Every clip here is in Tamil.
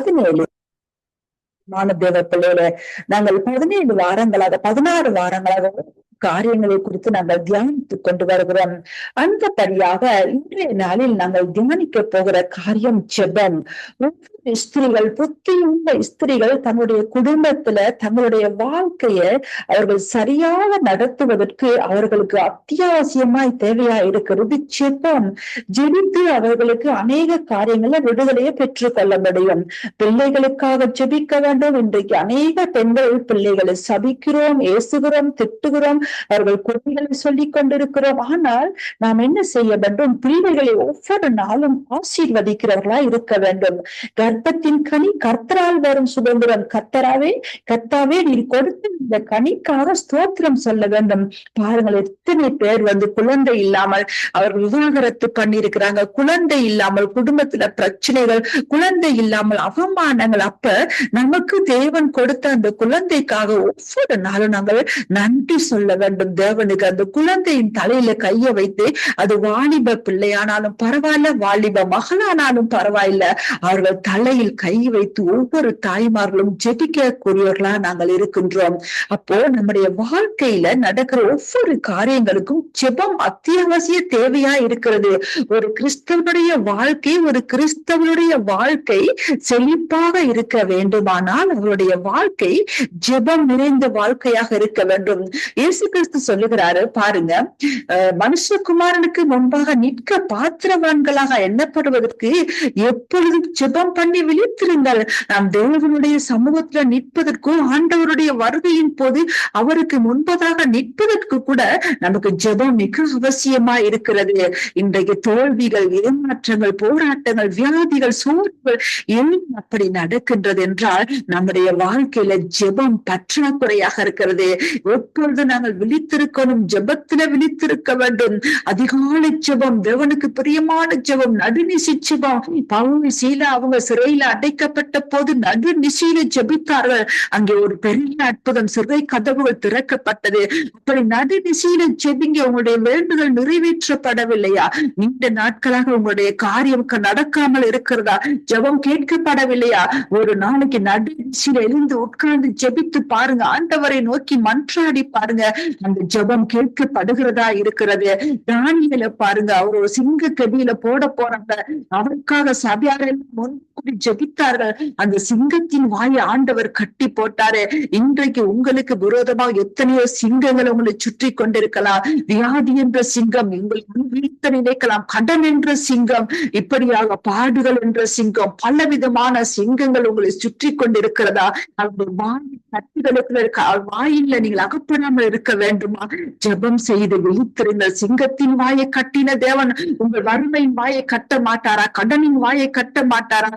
பதினேழு மானதேவ பிள்ளைகள நாங்கள் பதினேழு வாரங்களாக பதினாறு வாரங்களாக காரியங்களை குறித்து நாங்கள் தியானித்து கொண்டு வருகிறோம். அந்தபடியாக இன்றைய நாளில் நாங்கள் தியானிக்க போகிற காரியம் ஜெபம். ஒவ்வொரு ஸ்திரீகள் புத்தியுள்ள ஸ்திரிகள் தங்களுடைய குடும்பத்துல தங்களுடைய வாழ்க்கைய அவர்கள் சரியாக நடத்துவதற்கு அவர்களுக்கு அத்தியாவசியமாய் தேவையா இருக்கிறது. ஜெபம் ஜெபித்து அவர்களுக்கு அநேக காரியங்களை விடுதலையை பெற்றுக் கொள்ள முடியும். பிள்ளைகளுக்காக ஜெபிக்க வேண்டும். இன்றைக்கு அநேக பெண்கள் பிள்ளைகளை சபிக்கிறோம் ஏசுகிறோம் திட்டுகிறோம். அவர்கள் குறைகளை சொல்லிக் கொண்டிருக்கிறோம். ஆனால் நாம் என்ன செய்ய வேண்டும்? பிள்ளைகளை ஒவ்வொரு நாளும் ஆசீர்வதிக்கிறவர்களா இருக்க வேண்டும். கர்ப்பத்தின் கனி கர்த்தரால் வரும் சுதந்திரம். கர்த்தராவே கர்த்தாவே நீ கொடுத்த இந்த கனிக்காக ஸ்தோத்திரம் சொல்ல வேண்டும். பாருங்கள் எத்தனை பேர் வந்து குழந்தை இல்லாமல் அவர்கள் விவாகரத்து பண்ணியிருக்கிறாங்க. குழந்தை இல்லாமல் குடும்பத்துல பிரச்சனைகள் குழந்தை இல்லாமல் அவமானங்கள். அப்ப நமக்கு தேவன் கொடுத்த அந்த குழந்தைக்காக ஒவ்வொரு நாளும் நாங்கள் நன்றி சொல்ல வேண்டும் தேவனுக்கு. அந்த குழந்தையின் தலையில கைய வைத்து அது வாலிப பிள்ளையானாலும் பரவாயில்ல வாலிப மகளானாலும் பரவாயில்ல. அவர்கள் தலையில் கை வைத்து ஒவ்வொரு தாய்மார்களும் ஜெபிக்கக்கூடியவர்களா நாங்கள் இருக்கின்றோம். அப்போ நம்முடைய வாழ்க்கையில நடக்கிற ஒவ்வொரு காரியங்களுக்கும் ஜெபம் அத்தியாவசிய தேவையா இருக்கிறது. ஒரு கிறிஸ்தவனுடைய வாழ்க்கை ஒரு கிறிஸ்தவனுடைய வாழ்க்கை செழிப்பாக இருக்க வேண்டுமானால் அவருடைய வாழ்க்கை ஜெபம் நிறைந்த வாழ்க்கையாக இருக்க வேண்டும். இயேசு கிறிஸ்து சொல்லுகிறாரு பாருங்க மனுஷகுமாரனுக்கு முன்பாக நிற்க பாத்திரவான்களாக எண்ணப்படுவதற்கு எப்பொழுதும் ஜெபம் பண்ணி விழித்திருங்கள். நாம் தேவனுடைய சமூகத்துல நிற்பதற்கும் ஆண்டவருடைய வருகையின் போது அவருக்கு முன்பதாக நிற்பதற்கு கூட நமக்கு ஜெபம் மிக அவசியமா இருக்கிறது. இன்றைக்கு தோல்விகள் ஏமாற்றங்கள் போராட்டங்கள் வியாதிகள் சோர்வுகள் எல்லாம் அப்படி நடக்கின்றது என்றால் நம்முடைய வாழ்க்கையில ஜெபம் பற்றாக்குறையாக இருக்கிறது. எப்பொழுது நாங்கள் விழித்திருக்கணும் ஜெபத்துல விழித்திருக்க வேண்டும். அதிகாலை ஜெபம் தேவனுக்கு பிரியமான ஜெபம் நடுநிசி ஜபம். பவுல் சீலா அவங்க சிறையில அடைக்கப்பட்ட போது நடுநிசையில ஜெபித்தார்கள். அங்கே ஒரு பெரிய அற்புதம் சிறை கதவுகள் திறக்கப்பட்டது. அப்படி நடுநிசையில ஜெபிங்க உங்களுடைய வேண்டுதல் நிறைவேற்றப்படவில்லையா? நீண்ட நாட்களாக உங்களுடைய காரியம் நடக்காமல் இருக்கிறதா? ஜெபம் கேட்கப்படவில்லையா? ஒரு நாளைக்கு நடுநிசையில எழுந்து உட்கார்ந்து ஜெபித்து பாருங்க. ஆண்டவரை நோக்கி மன்றாடி பாருங்க. அந்த ஜெபம் கேட்கப்படுகிறதா இருக்கிறது? தானியல பாருங்க அவர் ஒரு சிங்க கதியில போட போறாங்க. அவருக்காக சபையாரெல்லாம் முன்கூடி ஜெபித்தார்கள். அந்த சிங்கத்தின் வாயை ஆண்டவர் கட்டி போட்டாரு. இன்றைக்கு உங்களுக்கு விரோதமா எத்தனையோ சிங்கங்கள் உங்களை சுற்றி கொண்டிருக்கலாம். வியாதி என்ற சிங்கம் உங்களை வீழ்த்த நினைக்கலாம். கடன் என்ற சிங்கம் இப்படியாக பாடுகள் என்ற சிங்கம் பலவிதமான சிங்கங்கள் உங்களை சுற்றி கொண்டிருக்கிறதா? அவங்க வாய் கட்டுகளுக்குள்ள இருக்க வாயில நீங்கள் அகப்படாமல் இருக்க வேண்டுமா? ஜெபம் செய்து விழித்திருந்த சிங்கத்தின் வாயை கட்டின தேவன் உங்கள் வறுமையின் வாயை கட்ட மாட்டாரா? கடனின் வாயை கட்ட மாட்டாரா?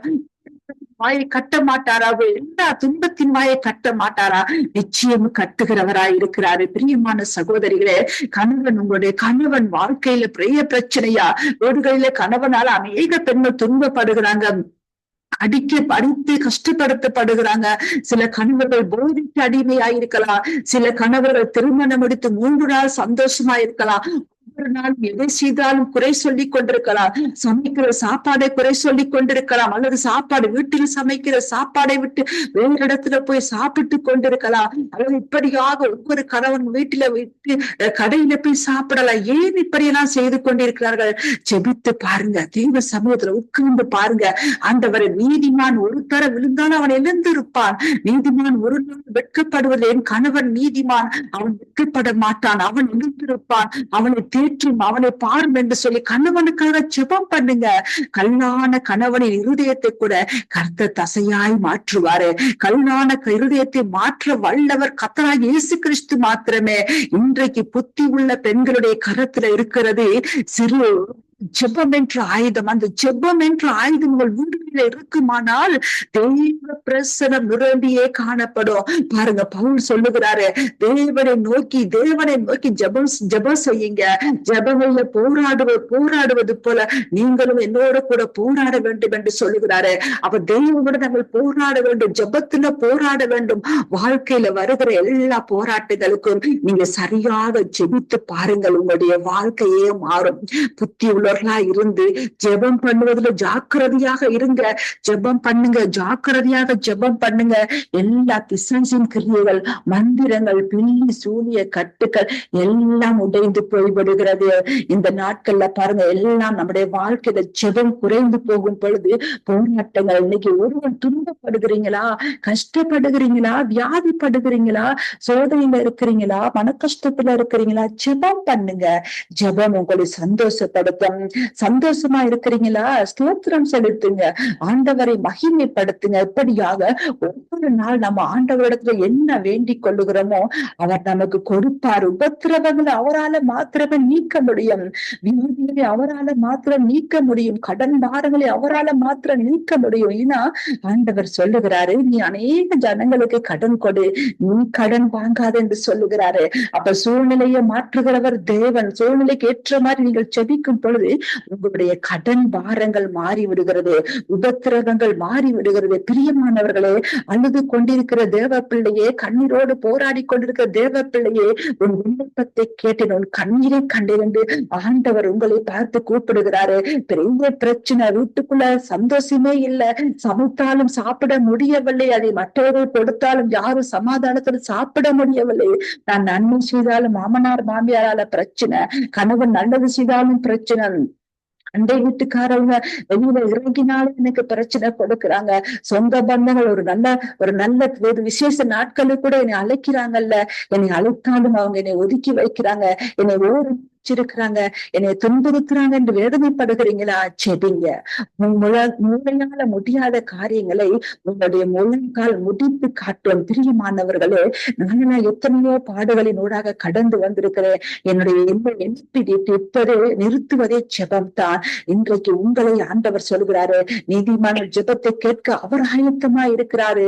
வாயை கட்ட மாட்டாரா? எல்லா துன்பத்தின் வாயை கட்ட மாட்டாரா? நிச்சயம் கட்டுகிறவரா இருக்கிறாரு. பிரியமான சகோதரிகளே கணவன் உங்களுடைய கணவன் வாழ்க்கையில பெரிய பிரச்சனையா? வீடுகளில கணவனால அநேக பெண்கள் துன்பப்படுகிறாங்க. அடிக்க அடித்து கஷ்டப்படுத்தப்படுகிறாங்க. சில கணவர்கள் போதைக்கு அடிமையாயிருக்கலாம். சில கணவர்கள் திருமணம் எடுத்து மூன்று நாள் சந்தோஷமா இருக்கலாம் ஒவ்வொரு நாளும் எதை செய்தாலும் குறை சொல்லி கொண்டிருக்கலாம். சமைக்கிற சாப்பாடை குறை சொல்லி கொண்டிருக்கலாம். அல்லது சாப்பாடு வீட்டில் சமைக்கிற சாப்பாடை விட்டு வேறு இடத்துல போய் சாப்பிட்டு கொண்டிருக்கலாம். அல்லது இப்படியாக ஒவ்வொரு கணவன் வீட்டில விட்டு கடையில போய் சாப்பிடலாம். ஏன் இப்படியெல்லாம் செய்து கொண்டிருக்கிறார்கள்? ஜெபித்து பாருங்க. தெய்வ சமூகத்துல உட்கார்ந்து பாருங்க. ஆண்டவரை நீதிமான் ஒரு தர விழுந்தாலும் அவன் எழுந்திருப்பான். நீதிமான் ஒரு நாள் வெட்கப்படுவது என் கணவன் நீதிமான். அவன் வெட்கப்பட மாட்டான். அவன் எழுந்திருப்பான். அவனை தேடி தேற்றும் அவனை பாரும் என்று சொல்லி கணவனுக்காக ஜெபம் பண்ணுங்க. கல்லான கணவனின் இருதயத்தை கூட கர்த்த தசையாய் மாற்றுவாரு. கல்லான இருதயத்தை மாற்ற வல்லவர் கத்தராய் இயேசு கிறிஸ்து மாத்திரமே. இன்றைக்கு புத்தி உள்ள பெண்களுடைய கரத்துல இருக்கிறது. சிறு ஜெபம் என்ற ஆயுதம் அந்த ஜெபம் என்ற ஆயுதம் உங்கள் வீடுகளில் இருக்குமானால் தெய்வ பிரசனம் நிரம்பியே காணப்படும். பாருங்க பவுல் சொல்லுகிறாரு தேவனை நோக்கி தேவனை நோக்கி ஜெபம் ஜெபம் செய்யுங்க. ஜெபங்கள்ல போராடுவ போராடுவது போல நீங்களும் என்னோட கூட போராட வேண்டும் என்று சொல்லுகிறாரு. அப்ப தெய்வமோட நாங்கள் போராட வேண்டும் ஜெபத்துல போராட வேண்டும். வாழ்க்கையில வருகிற எல்லா போராட்டங்களுக்கும் நீங்க சரியாக ஜெபித்து பாருங்கள் உங்களுடைய வாழ்க்கையே மாறும். புத்தி உள்ள உள்ளவர்களா இருந்து ஜெபம் பண்ணுவதுல ஜாக்கிரதையாக இருங்க. ஜெபம் பண்ணுங்க ஜாக்கிரதையாக ஜெபம் பண்ணுங்க. எல்லா பிசாசின் கிரியைகள் மந்திரங்கள் பில்லி சூரிய கட்டுக்கள் எல்லாம் உடைந்து போய்விடுகிறது. இந்த நாட்கள்ல பாருங்க எல்லாம் நம்முடைய வாழ்க்கையில ஜெபம் குறைந்து போகும் பொழுது போராட்டங்கள் இன்னைக்கு ஒருவன் துன்பப்படுகிறீங்களா? கஷ்டப்படுகிறீங்களா? வியாதிப்படுகிறீங்களா? சோதனையில இருக்கிறீங்களா? மன கஷ்டத்துல இருக்கிறீங்களா? ஜெபம் பண்ணுங்க. ஜெபம் உங்களை சந்தோஷப்படுத்தும். சந்தோஷமா இருக்கிறீங்களா? ஸ்தோத்திரம் செலுத்துங்க. ஆண்டவரை மகிமைப்படுத்துங்க. இப்படியாக ஒவ்வொரு நாள் நம்ம ஆண்டவரிடத்துல என்ன வேண்டிக் கொள்ளுகிறோமோ அவர் நமக்கு கொடுப்பார். உபத்திரவங்களை அவரால மாத்திரமே நீக்க முடியும். வியாதிகளை அவரால மாத்திரம் நீக்க முடியும். கடன் பாரங்களை அவரால மாத்திரம் நீக்க முடியும். ஏன்னா ஆண்டவர் சொல்லுகிறாரு நீ அநேக ஜனங்களுக்கு கடன் கொடு. நீ கடன் வாங்காத என்று சொல்லுகிறாரு. அப்ப சூழ்நிலையை மாற்றுகிறவர் தேவன். சூழ்நிலைக்கு ஏற்ற மாதிரி நீங்கள் செபிக்கும் பொழுது உங்களுடைய கடன் பாரங்கள் மாறி விடுகிறது. உபத்திரவங்கள் மாறி விடுகிறது. பிரியமானவர்களே அழுது கொண்டிருக்கிற தேவ பிள்ளையே கண்ணீரோடு போராடி கொண்டிருக்கிற தேவ பிள்ளையே உன் விண்ணப்பத்தை கேட்டேன். உன் கண்ணீரை கண்டிருந்து ஆண்டவர் உங்களை பார்த்து கூப்பிடுகிறாரு. பெரிய பிரச்சனை வீட்டுக்குள்ள சந்தோஷமே இல்லை. சமைத்தாலும் சாப்பிட முடியவில்லை. அதை மற்றவர்கள் கொடுத்தாலும் யாரும் சமாதானத்துல சாப்பிட முடியவில்லை. நான் நன்மை செய்தாலும் மாமனார் மாமியாரால பிரச்சனை கணவன் நல்லது செய்தாலும் பிரச்சனை அண்டை வீட்டுக்காரவங்க வெளியில இறங்கினாலும் எனக்கு பிரச்சனை கொடுக்குறாங்க. சொந்த பந்தங்கள் ஒரு நல்ல ஒரு நல்ல ஒரு விசேஷ நாட்களுக்கு கூட என்னை அழைக்கிறாங்கல்ல. என்னை அழைத்தாலும் அவங்க என்னை ஒதுக்கி வைக்கிறாங்க. என்னை ஒரு வச்சிருக்கிறாங்க. என்னை துன்புறுத்துறாங்க என்று வேதனைப்படுகிறீங்களா? செடிங்க முழ மூளையால முடியாத காரியங்களை உங்களுடைய முழங்கால் முடித்து காட்டும் பிரியமானவர்களே நான் எத்தனையோ பாடுகளின் ஊடாக கடந்து வந்திருக்கிறேன். என்னுடைய இந்த எண்ணிப்பிடித்து இப்பதே நிறுத்துவதே ஜெபம் தான் இன்றைக்கு உங்களை ஆண்டவர் சொல்கிறாரு நீதிமான ஜெபத்தை கேட்க அவர் ஆயத்தமா இருக்கிறாரு.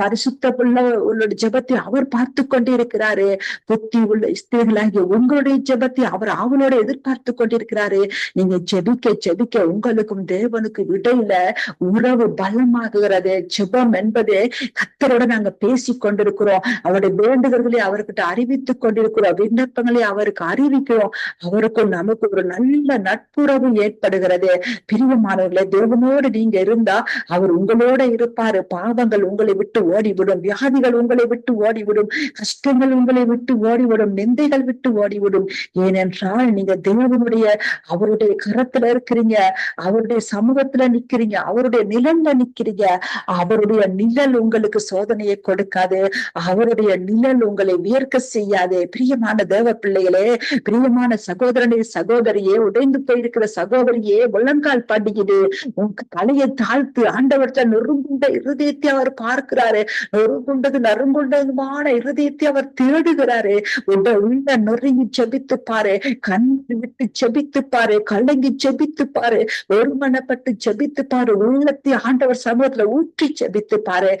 பரிசுத்த உள்ள உள்ள ஜெபத்தை அவர் பார்த்து கொண்டே இருக்கிறாரு புத்தி உள்ள ஸ்திரீகளாகிய உங்களுடைய ஜெபத்தை அவர் அவர் ஆவலோட எதிர்பார்த்து கொண்டிருக்கிறாரு. நீங்க ஜெபிக்க ஜெபிக்க உங்களுக்கும் தேவனுக்கு இடையில உறவு பலமாகுகிறது ஜெபம் என்பதே கத்தரோட நாங்க பேசி கொண்டிருக்கிறோம். அவருடைய வேண்டுதல்களை அவர்கிட்ட அறிவித்துக் கொண்டிருக்கிறோம். விண்ணப்பங்களை அவருக்கு அறிவிக்கிறோம். அவருக்கும் நமக்கு ஒரு நல்ல நட்புறவு ஏற்படுகிறது. பிரிவமானவர்களே தேவனோடு நீங்க இருந்தா அவர் உங்களோட இருப்பாரு. பாவங்கள் உங்களை விட்டு ஓடிவிடும். வியாதிகள் உங்களை விட்டு ஓடிவிடும். கஷ்டங்கள் உங்களை விட்டு ஓடிவிடும். நிந்தைகள் விட்டு ஓடிவிடும். ஏனென்றால் நீங்க தேவனுடைய அவருடைய கரத்துல இருக்கிறீங்க அவருடைய சமூகத்துல நிக்கிறீங்க அவருடைய நிலம்ல நிக்கிறீங்க. அவருடைய நிழல் உங்களுக்கு சோதனையை கொடுக்காது. அவருடைய நிழல் உங்களை வியர்க்க செய்யாது. பிரியமான தேவ பிள்ளைகளே பிரியமான சகோதரனே சகோதரியே உடைந்து போயிருக்கிற சகோதரியே முள்ளங்கால் பாடுகிறது உங்க தலையை தாழ்த்து ஆண்டவர்கிட்ட நொறுங்குண்ட இருதயத்தை அவர் பார்க்கிறாரு. நொறுங்குண்டது நறுங்குண்டதுமான இருதயத்தை அவர் தேடுகிறாரு உங்க உள்ள நொறுங்கி ஜபித்து பாரு கண் விட்டு செபித்து பாரு கலங்கி செபித்து பாரு ஒருமனப்பட்டு செபித்து பாரு உள்ளத்தை ஆண்டவர் சமூகத்துல ஊற்றி செபித்து பாரு.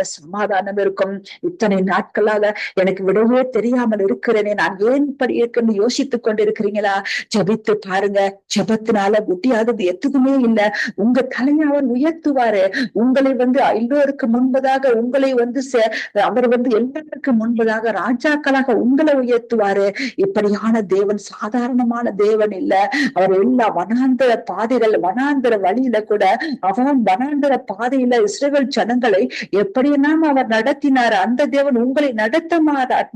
சமாதானம் இருக்கும். இத்தனை நாட்களாக எனக்கு விடவே தெரியாமல் இருக்கிறேனே. நான் ஏன் இப்படி இருக்குன்னு யோசித்துக் கொண்டிருக்கிறீங்களா? ஜபித்து பாருங்க. ஜபத்தினால முடியாதது எதுக்குமே இல்ல. உங்க தலையை அவர் உயர்த்துவாரு. உங்களை வந்து எல்லோருக்கு முன்பதாக உங்களை வந்து அவர் வந்து எல்லாருக்கு முன்பதாக ராஜாக்களாக உங்களை உயர்த்துவாரு. இப்படியான தேவன் சாதாரணமான தேவன் இல்ல. அவர் எல்லா வனாந்திர பாதைகள் வனாந்திர வழியில கூட அவன் வனாந்திர பாதையில இஸ்ரேல் ஜனங்களை எப்படியெல்லாம் அவர் நடத்தினார்? அந்த தேவன் உங்களை நடத்த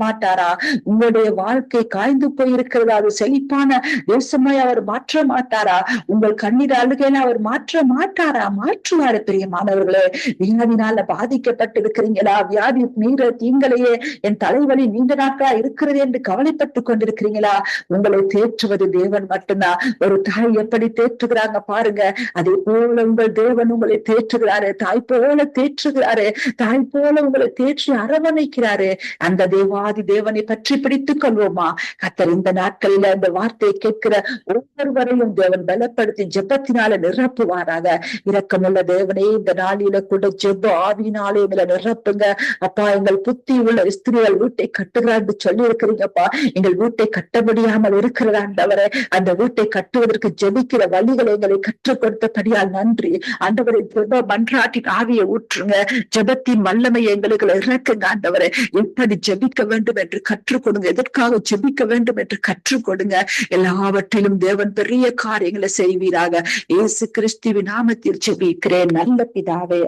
மாட்டாரா? உங்களுடைய வாழ்க்கை காய்ந்து போயிருக்கிறதா? அது செழிப்பான தேசமாய் அவர் மாற்ற மாட்டாரா? உங்கள் கண்ணீர் அழுகையில அவர் மாற்ற மாட்டாரா? மாற்றுவாரு பிரியமானவர்களே. வியாதினால பாதிக்கப்பட்டு இருக்கிறீங்களா வியாதி மீற தீங்களையே என் தலைவலி நீண்ட நாட்களா இருக்கிறது என்று கவலைப்பட்டு கொண்டிருக்கிறீங்களா? உங்களை தேற்றுவது தேவன் மட்டும்தான். ஒரு தாய் எப்படி தேற்றுகிறாங்க பாருங்க. அதே போல உங்கள் தேவன் உங்களை தேற்றுகிறாரு. தாய் போல தேற்றுகிறாரு. தாய் போல உங்களை தேற்றி அரவணைக்கிறாரு. அந்த தேவாதி தேவனை பற்றி பிடித்துக் கொள்வோமா? கத்தர் இந்த நாட்களில அந்த வார்த்தையை கேட்கிற ஒவ்வொருவரையும் தேவன் பலப்படுத்தி ஜெபத்தினால நிரப்புவாராக. இரக்கமுள்ள தேவனே இந்த நாளில கூட ஜெப ஆவினாலே எங்களை நிரப்புங்க. அப்பா எங்கள் புத்தி உள்ள ஸ்திரீகள் வீட்டை கட்டுகிறான்னு சொல்லி இருக்கிறீங்கப்பா எங்கள் வீட்டை கட்ட முடியாமல் இருக்கிறாண்டவரை அந்த வீட்டை கட்டுவதற்கு ஜெபிக்கிற வழிகளை எங்களை கற்றுக் கொடுத்தபடியால் நன்றி. அந்தவரை ஜெப மன்றாட்டின் ஆவியை ஊற்றுங்க. ஜெப ஜெபத்தின் வல்லமை எங்களுக்கு இறக்குங்க ஆண்டவரே. எப்படி ஜபிக்க வேண்டும் என்று கற்றுக் கொடுங்க. எதற்காக ஜபிக்க வேண்டும் என்று கற்றுக் கொடுங்க. எல்லாவற்றிலும் தேவன் பெரிய காரியங்களை செய்வீராக. இயேசு கிறிஸ்துவின் நாமத்தில் ஜபிக்கிறேன். நல்ல பிதாவே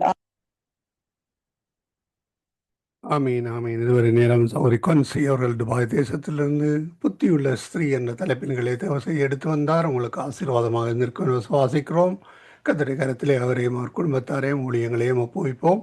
ஆமீன் ஆமீன். இதுவரை நேரம் ஒரு கொன்சி அவர்கள் துபாய் தேசத்திலிருந்து புத்தியுள்ள ஸ்திரீ என்ற தலைப்பின்களை தேவசை எடுத்து வந்தார். உங்களுக்கு ஆசீர்வாதமாக இருந்திருக்கும் விசுவாசிக்கிறோம். கத்தடி கரத்திலே அவரையும் அவர் குடும்பத்தாரையும் ஊழியங்களையும் ஒப்புவிப்போம்.